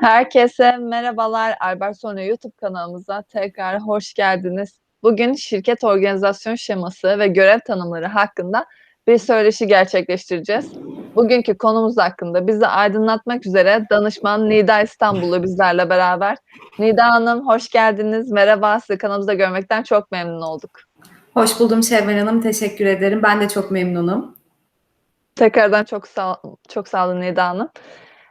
Herkese merhabalar. Albert Sonra YouTube kanalımıza tekrar hoş geldiniz. Bugün şirket organizasyon şeması ve görev tanımları hakkında bir söyleşi gerçekleştireceğiz. Bugünkü konumuz hakkında bizi aydınlatmak üzere danışman Nida İstanbul'u bizlerle beraber. Nida Hanım hoş geldiniz. Merhaba. Sizi kanalımızda görmekten çok memnun olduk. Hoş buldum Şevval Hanım. Teşekkür ederim. Ben de çok memnunum. Tekrardan çok sağ, çok sağ olun Nida Hanım.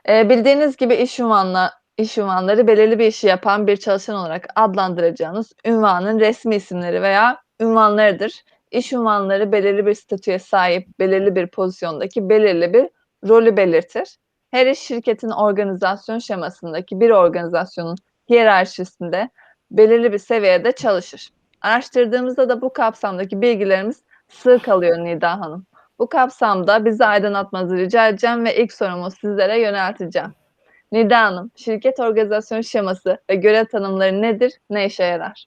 Ee, bildiğiniz gibi iş ünvanla iş ünvanları belirli bir işi yapan bir çalışan olarak adlandıracağınız ünvanın resmi isimleri veya ünvanlarıdır. İş ünvanları belirli bir statüye sahip, belirli bir pozisyondaki belirli bir rolü belirtir. Her iş şirketin organizasyon şemasındaki bir organizasyonun hiyerarşisinde belirli bir seviyede çalışır. Araştırdığımızda da bu kapsamdaki bilgilerimiz sığ kalıyor Nida Hanım. Bu kapsamda bizi aydınlatmanızı rica edeceğim ve ilk sorumu sizlere yönelteceğim. Nida Hanım, şirket organizasyon şeması ve görev tanımları nedir, ne işe yarar?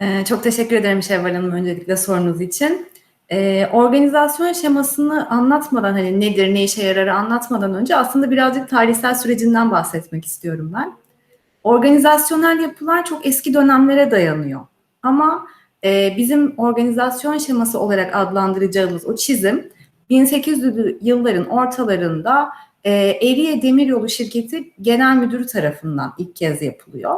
Ee, çok teşekkür ederim Şevval Hanım öncelikle sorunuz için. Ee, organizasyon şemasını anlatmadan hani nedir, ne işe yarar anlatmadan önce aslında birazcık tarihsel sürecinden bahsetmek istiyorum ben. Organizasyonel yapılar çok eski dönemlere dayanıyor. Ama e, bizim organizasyon şeması olarak adlandıracağımız o çizim 1800'lü yılların ortalarında e, Eriye Demiryolu Şirketi Genel Müdürü tarafından ilk kez yapılıyor.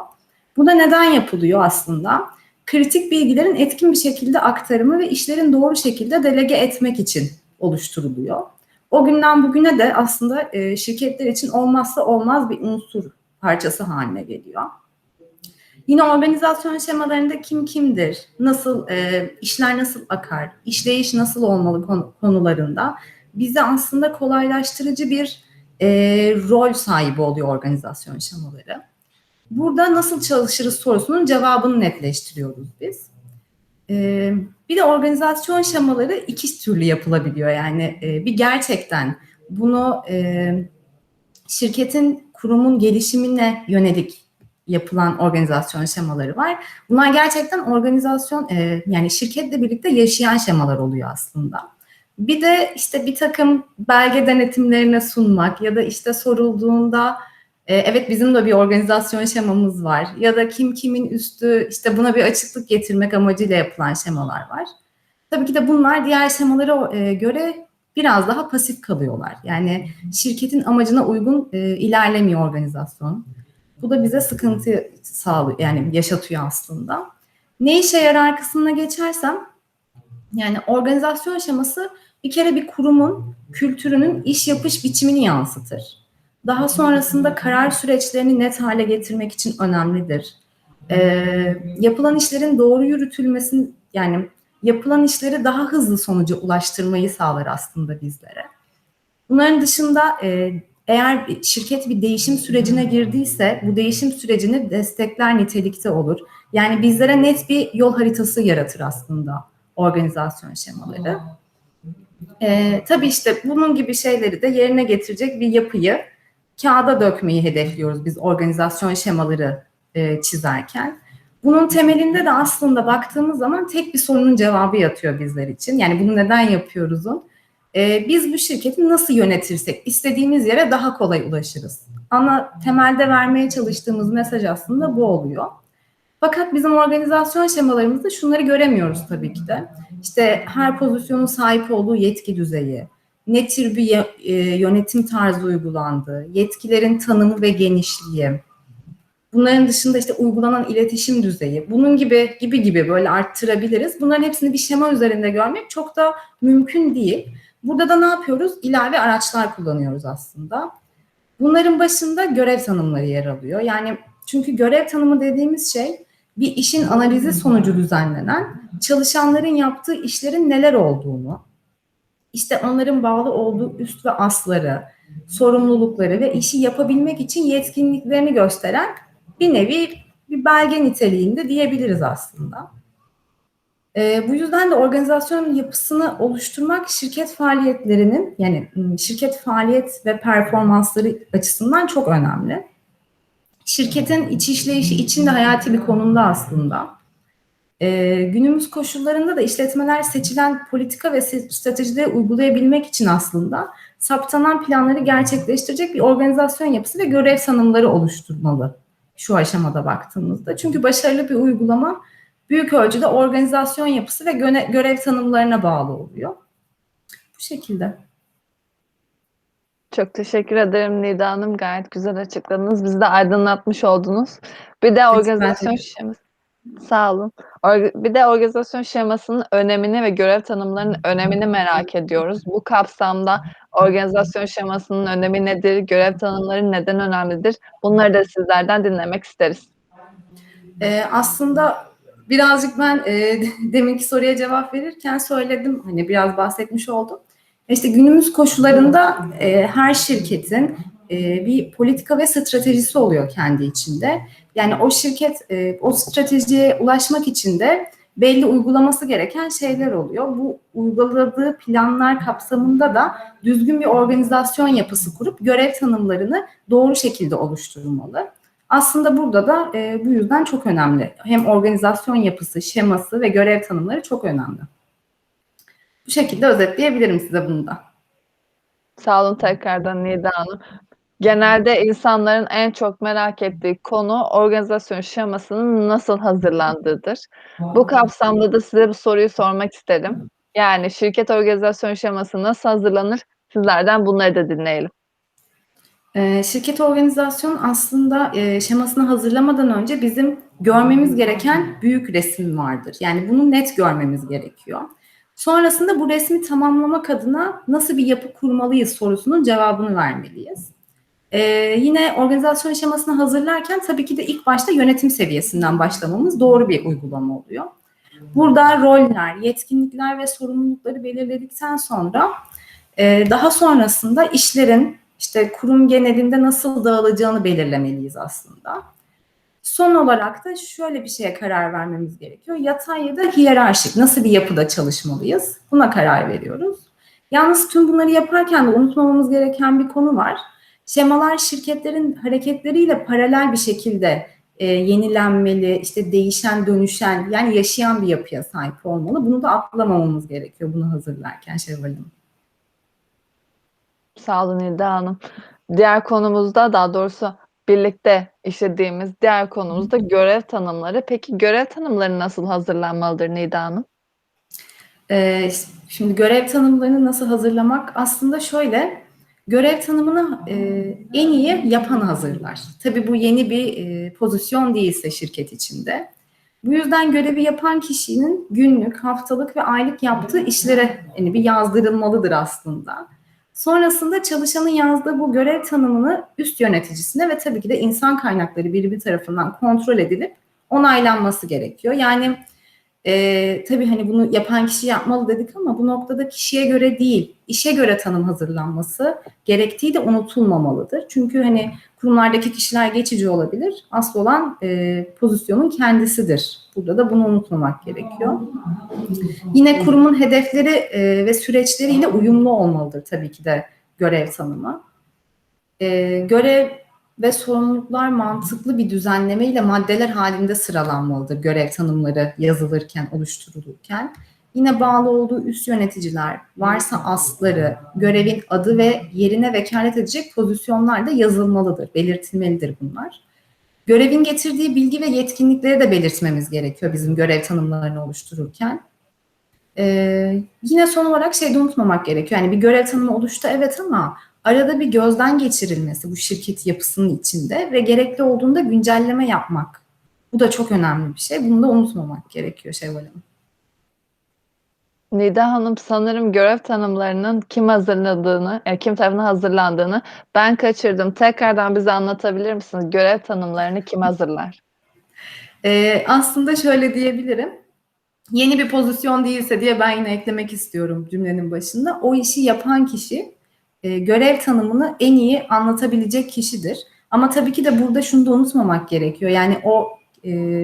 Bu da neden yapılıyor aslında? Kritik bilgilerin etkin bir şekilde aktarımı ve işlerin doğru şekilde delege etmek için oluşturuluyor. O günden bugüne de aslında e, şirketler için olmazsa olmaz bir unsur parçası haline geliyor. Yine organizasyon şemalarında kim kimdir, nasıl e, işler nasıl akar, işleyiş nasıl olmalı konu, konularında bize aslında kolaylaştırıcı bir e, rol sahibi oluyor organizasyon şemaları. Burada nasıl çalışırız sorusunun cevabını netleştiriyoruz biz. E, bir de organizasyon şemaları iki türlü yapılabiliyor. Yani e, bir gerçekten bunu e, şirketin, kurumun gelişimine yönelik yapılan organizasyon şemaları var. Bunlar gerçekten organizasyon e, yani şirketle birlikte yaşayan şemalar oluyor aslında. Bir de işte bir takım belge denetimlerine sunmak ya da işte sorulduğunda e, evet bizim de bir organizasyon şemamız var ya da kim kimin üstü işte buna bir açıklık getirmek amacıyla yapılan şemalar var. Tabii ki de bunlar diğer şemalara e, göre biraz daha pasif kalıyorlar. Yani şirketin amacına uygun e, ilerlemiyor organizasyon. Bu da bize sıkıntı sağlıyor yani yaşatıyor aslında. Ne işe yarar kısmına geçersem yani organizasyon şeması bir kere bir kurumun kültürünün iş yapış biçimini yansıtır. Daha sonrasında karar süreçlerini net hale getirmek için önemlidir. Ee, yapılan işlerin doğru yürütülmesini yani yapılan işleri daha hızlı sonuca ulaştırmayı sağlar aslında bizlere. Bunların dışında e, eğer şirket bir değişim sürecine girdiyse bu değişim sürecini destekler nitelikte olur. Yani bizlere net bir yol haritası yaratır aslında organizasyon şemaları. Ee, tabii işte bunun gibi şeyleri de yerine getirecek bir yapıyı kağıda dökmeyi hedefliyoruz biz organizasyon şemaları e, çizerken. Bunun temelinde de aslında baktığımız zaman tek bir sorunun cevabı yatıyor bizler için. Yani bunu neden yapıyoruzun? Ee, biz bu şirketi nasıl yönetirsek istediğimiz yere daha kolay ulaşırız. Ama temelde vermeye çalıştığımız mesaj aslında bu oluyor. Fakat bizim organizasyon şemalarımızda şunları göremiyoruz tabii ki de. İşte her pozisyonun sahip olduğu yetki düzeyi, ne tür bir e, yönetim tarzı uygulandığı, yetkilerin tanımı ve genişliği, bunların dışında işte uygulanan iletişim düzeyi, bunun gibi gibi gibi böyle arttırabiliriz. Bunların hepsini bir şema üzerinde görmek çok da mümkün değil. Burada da ne yapıyoruz? İlave araçlar kullanıyoruz aslında. Bunların başında görev tanımları yer alıyor. Yani çünkü görev tanımı dediğimiz şey bir işin analizi sonucu düzenlenen çalışanların yaptığı işlerin neler olduğunu, işte onların bağlı olduğu üst ve asları, sorumlulukları ve işi yapabilmek için yetkinliklerini gösteren bir nevi bir belge niteliğinde diyebiliriz aslında. E, bu yüzden de organizasyon yapısını oluşturmak şirket faaliyetlerinin yani şirket faaliyet ve performansları açısından çok önemli. Şirketin iç işleyişi için de hayati bir konumda aslında. E, günümüz koşullarında da işletmeler seçilen politika ve stratejileri uygulayabilmek için aslında saptanan planları gerçekleştirecek bir organizasyon yapısı ve görev tanımları oluşturmalı şu aşamada baktığımızda. Çünkü başarılı bir uygulama büyük ölçüde organizasyon yapısı ve göne- görev tanımlarına bağlı oluyor. Bu şekilde. Çok teşekkür ederim Nida Hanım. Gayet güzel açıkladınız. Bizi de aydınlatmış oldunuz. Bir de organizasyon şeması. Sağ olun. Bir de organizasyon şemasının önemini ve görev tanımlarının önemini merak ediyoruz. Bu kapsamda organizasyon şemasının önemi nedir? Görev tanımları neden önemlidir? Bunları da sizlerden dinlemek isteriz. Ee, aslında birazcık ben e, deminki soruya cevap verirken söyledim. Hani biraz bahsetmiş oldum. İşte günümüz koşullarında e, her şirketin e, bir politika ve stratejisi oluyor kendi içinde. Yani o şirket e, o stratejiye ulaşmak için de belli uygulaması gereken şeyler oluyor. Bu uyguladığı planlar kapsamında da düzgün bir organizasyon yapısı kurup görev tanımlarını doğru şekilde oluşturmalı. Aslında burada da e, bu yüzden çok önemli. Hem organizasyon yapısı, şeması ve görev tanımları çok önemli. Bu şekilde özetleyebilirim size bunu da. Sağ olun tekrardan Nida Hanım. Genelde insanların en çok merak ettiği konu organizasyon şemasının nasıl hazırlandığıdır. Bu kapsamda da size bu soruyu sormak isterim. Yani şirket organizasyon şeması nasıl hazırlanır? Sizlerden bunları da dinleyelim. Ee, şirket organizasyon aslında e, şemasını hazırlamadan önce bizim görmemiz gereken büyük resim vardır. Yani bunu net görmemiz gerekiyor. Sonrasında bu resmi tamamlamak adına nasıl bir yapı kurmalıyız sorusunun cevabını vermeliyiz. Ee, yine organizasyon şemasını hazırlarken tabii ki de ilk başta yönetim seviyesinden başlamamız doğru bir uygulama oluyor. Burada roller, yetkinlikler ve sorumlulukları belirledikten sonra e, daha sonrasında işlerin işte kurum genelinde nasıl dağılacağını belirlemeliyiz aslında. Son olarak da şöyle bir şeye karar vermemiz gerekiyor. Yatay ya da hiyerarşik nasıl bir yapıda çalışmalıyız? Buna karar veriyoruz. Yalnız tüm bunları yaparken de unutmamamız gereken bir konu var. Şemalar şirketlerin hareketleriyle paralel bir şekilde e, yenilenmeli, işte değişen, dönüşen, yani yaşayan bir yapıya sahip olmalı. Bunu da atlamamamız gerekiyor bunu hazırlarken Şevval Hanım. Sağ olun Nida Hanım. Diğer konumuzda daha doğrusu birlikte işlediğimiz diğer konumuz da görev tanımları. Peki görev tanımları nasıl hazırlanmalıdır Nida Hanım? Ee, şimdi görev tanımlarını nasıl hazırlamak aslında şöyle görev tanımını e, en iyi yapan hazırlar. Tabii bu yeni bir e, pozisyon değilse şirket içinde. Bu yüzden görevi yapan kişinin günlük, haftalık ve aylık yaptığı işlere yani bir yazdırılmalıdır aslında. Sonrasında çalışanın yazdığı bu görev tanımını üst yöneticisine ve tabii ki de insan kaynakları birimi tarafından kontrol edilip onaylanması gerekiyor. Yani e, tabii hani bunu yapan kişi yapmalı dedik ama bu noktada kişiye göre değil, işe göre tanım hazırlanması gerektiği de unutulmamalıdır. Çünkü hani kurumlardaki kişiler geçici olabilir. Asıl olan e, pozisyonun kendisidir. Burada da bunu unutmamak gerekiyor. Yine kurumun hedefleri e, ve süreçleriyle uyumlu olmalıdır tabii ki de görev tanımı. E, görev ve sorumluluklar mantıklı bir düzenleme ile maddeler halinde sıralanmalıdır görev tanımları yazılırken, oluşturulurken. Yine bağlı olduğu üst yöneticiler, varsa asları, görevin adı ve yerine vekalet edecek pozisyonlar da yazılmalıdır, belirtilmelidir bunlar. Görevin getirdiği bilgi ve yetkinlikleri de belirtmemiz gerekiyor bizim görev tanımlarını oluştururken. Ee, yine son olarak şey de unutmamak gerekiyor. Yani bir görev tanımı oluştu evet ama arada bir gözden geçirilmesi bu şirket yapısının içinde ve gerekli olduğunda güncelleme yapmak. Bu da çok önemli bir şey. Bunu da unutmamak gerekiyor Şevval Hanım. Nida Hanım sanırım görev tanımlarının kim hazırladığını, e, kim tarafından hazırlandığını ben kaçırdım. Tekrardan bize anlatabilir misiniz? Görev tanımlarını kim hazırlar? Ee, aslında şöyle diyebilirim. Yeni bir pozisyon değilse diye ben yine eklemek istiyorum cümlenin başında. O işi yapan kişi e, görev tanımını en iyi anlatabilecek kişidir. Ama tabii ki de burada şunu da unutmamak gerekiyor. Yani o e,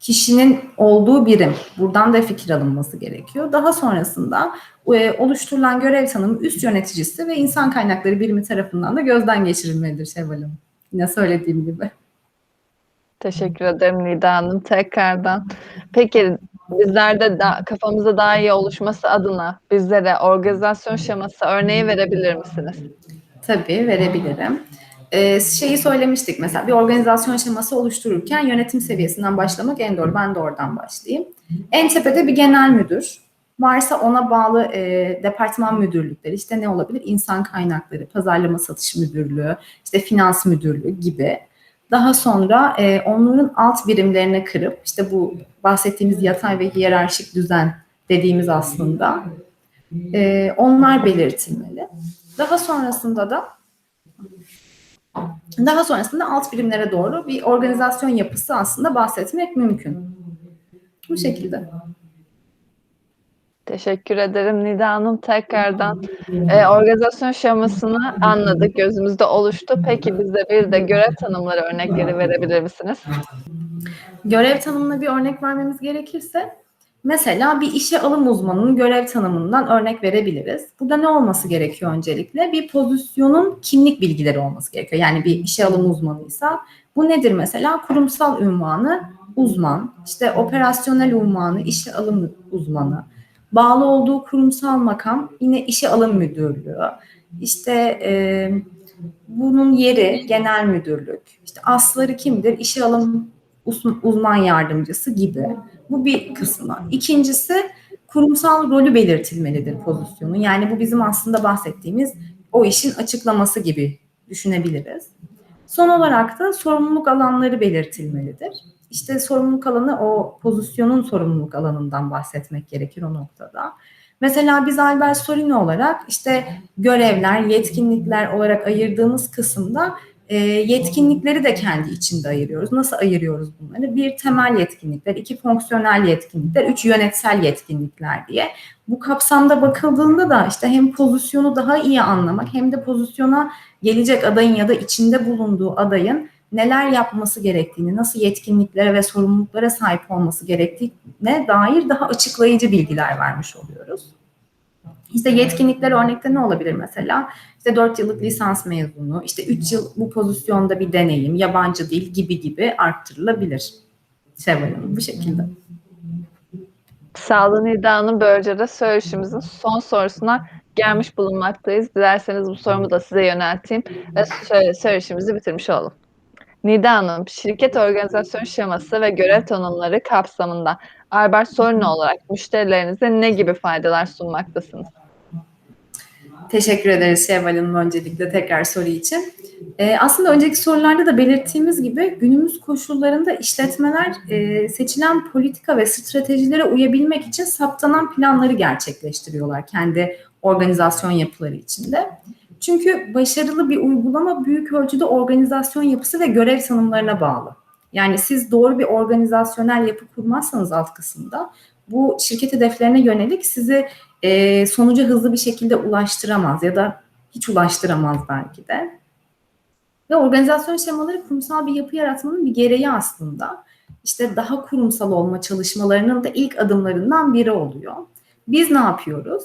kişinin olduğu birim. Buradan da fikir alınması gerekiyor. Daha sonrasında e, oluşturulan görev tanımı üst yöneticisi ve insan kaynakları birimi tarafından da gözden geçirilmelidir Şevval Hanım. Yine söylediğim gibi. Teşekkür ederim Nida Hanım tekrardan. Peki Bizler de da kafamızda daha iyi oluşması adına bizlere organizasyon şeması örneği verebilir misiniz? Tabii, verebilirim. Eee, şeyi söylemiştik mesela bir organizasyon şeması oluştururken yönetim seviyesinden başlamak en doğru. Ben de oradan başlayayım. En tepede bir genel müdür. Varsa ona bağlı, eee, departman müdürlükleri, işte ne olabilir? İnsan kaynakları, pazarlama satış müdürlüğü, işte finans müdürlüğü gibi. Daha sonra, eee, onların alt birimlerine kırıp, işte bu bahsettiğimiz yatay ve hiyerarşik düzen dediğimiz aslında, eee, onlar belirtilmeli. Daha sonrasında da daha sonrasında alt birimlere doğru bir organizasyon yapısı aslında bahsetmek mümkün. Bu şekilde. Teşekkür ederim Nida Hanım tekrardan. Eee, organizasyon şemasını anladık, gözümüzde oluştu. Peki bize bir de görev tanımları örnekleri verebilir misiniz? Görev tanımına bir örnek vermemiz gerekirse, mesela bir işe alım uzmanının görev tanımından örnek verebiliriz. Burada ne olması gerekiyor öncelikle? Bir pozisyonun kimlik bilgileri olması gerekiyor. Yani bir işe alım uzmanıysa bu nedir mesela? Kurumsal ünvanı uzman, işte operasyonel unvanı işe alım uzmanı, bağlı olduğu kurumsal makam yine işe alım müdürlüğü, işte, eee, bunun yeri genel müdürlük, işte asları kimdir? İşe alım uzman yardımcısı gibi. Bu bir kısmı. 2'ncisi kurumsal rolü belirtilmelidir pozisyonun. Yani bu bizim aslında bahsettiğimiz o işin açıklaması gibi düşünebiliriz. Son olarak da sorumluluk alanları belirtilmelidir. İşte sorumluluk alanı o pozisyonun sorumluluk alanından bahsetmek gerekir o noktada. Mesela biz Albert Sorino olarak işte görevler, yetkinlikler olarak ayırdığımız kısımda, eee, yetkinlikleri de kendi içinde ayırıyoruz. Nasıl ayırıyoruz bunları? 1 temel yetkinlikler, 2 fonksiyonel yetkinlikler, 3 yönetsel yetkinlikler diye. Bu kapsamda bakıldığında da işte hem pozisyonu daha iyi anlamak hem de pozisyona gelecek adayın ya da içinde bulunduğu adayın neler yapması gerektiğini, nasıl yetkinliklere ve sorumluluklara sahip olması gerektiğine dair daha açıklayıcı bilgiler vermiş oluyoruz. İşte yetkinlikler örnekte ne olabilir mesela? İşte 4 yıllık lisans mezunu, işte 3 yıl bu pozisyonda bir deneyim, yabancı dil gibi gibi arttırılabilir. Şevval Hanım, bu şekilde. Sağ olun Nida Hanım. Böylece de söyleşimizin son sorusuna gelmiş bulunmaktayız. Dilerseniz bu sorumu da size yönelteyim ve söyleşimizi bitirmiş olalım. Nida Hanım, şirket organizasyon şeması ve görev tanımları kapsamında Albert Sorino olarak müşterilerinize ne gibi faydalar sunmaktasınız? Teşekkür ederiz Şevval Hanım öncelikle tekrar soru için. Eee, aslında önceki sorularda da belirttiğimiz gibi günümüz koşullarında işletmeler, eee, seçilen politika ve stratejilere uyabilmek için saptanan planları gerçekleştiriyorlar kendi organizasyon yapıları içinde. Çünkü başarılı bir uygulama büyük ölçüde organizasyon yapısı ve görev tanımlarına bağlı. Yani siz doğru bir organizasyonel yapı kurmazsanız alt kısımda bu şirket hedeflerine yönelik sizi, eee, sonuca hızlı bir şekilde ulaştıramaz ya da hiç ulaştıramaz belki de. Ve organizasyon şemaları kurumsal bir yapı yaratmanın bir gereği aslında. İşte daha kurumsal olma çalışmalarının da ilk adımlarından biri oluyor. Biz ne yapıyoruz?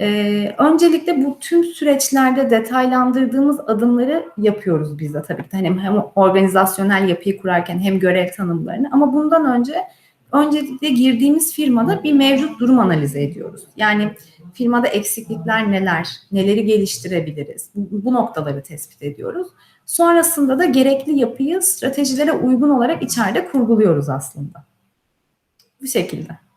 Eee, öncelikle bu tüm süreçlerde detaylandırdığımız adımları yapıyoruz biz de tabii ki. Hani hem organizasyonel yapıyı kurarken hem görev tanımlarını ama bundan önce öncelikle girdiğimiz firmada bir mevcut durum analizi ediyoruz. Yani firmada eksiklikler neler, neleri geliştirebiliriz? Bu noktaları tespit ediyoruz. Sonrasında da gerekli yapıyı stratejilere uygun olarak içeride kurguluyoruz aslında. Bu şekilde.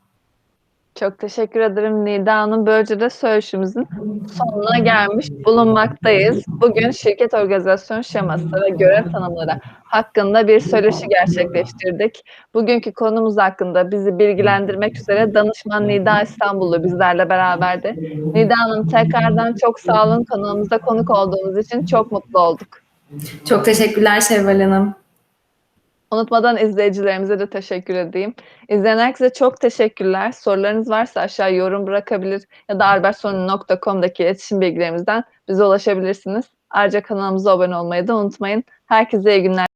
Çok teşekkür ederim Nida Hanım. Böylece de söyleşimizin sonuna gelmiş bulunmaktayız. Bugün şirket organizasyon şeması ve görev tanımları hakkında bir söyleşi gerçekleştirdik. Bugünkü konumuz hakkında bizi bilgilendirmek üzere danışman Nida İstanbullu bizlerle beraberdi. Nida Hanım tekrardan çok sağ olun. Kanalımıza konuk olduğunuz için çok mutlu olduk. Çok teşekkürler Şevval Hanım. Unutmadan izleyicilerimize de teşekkür edeyim. İzleyen herkese çok teşekkürler. Sorularınız varsa aşağı yorum bırakabilir ya da albertsorino.com'daki iletişim bilgilerimizden bize ulaşabilirsiniz. Ayrıca kanalımıza abone olmayı da unutmayın. Herkese iyi günler.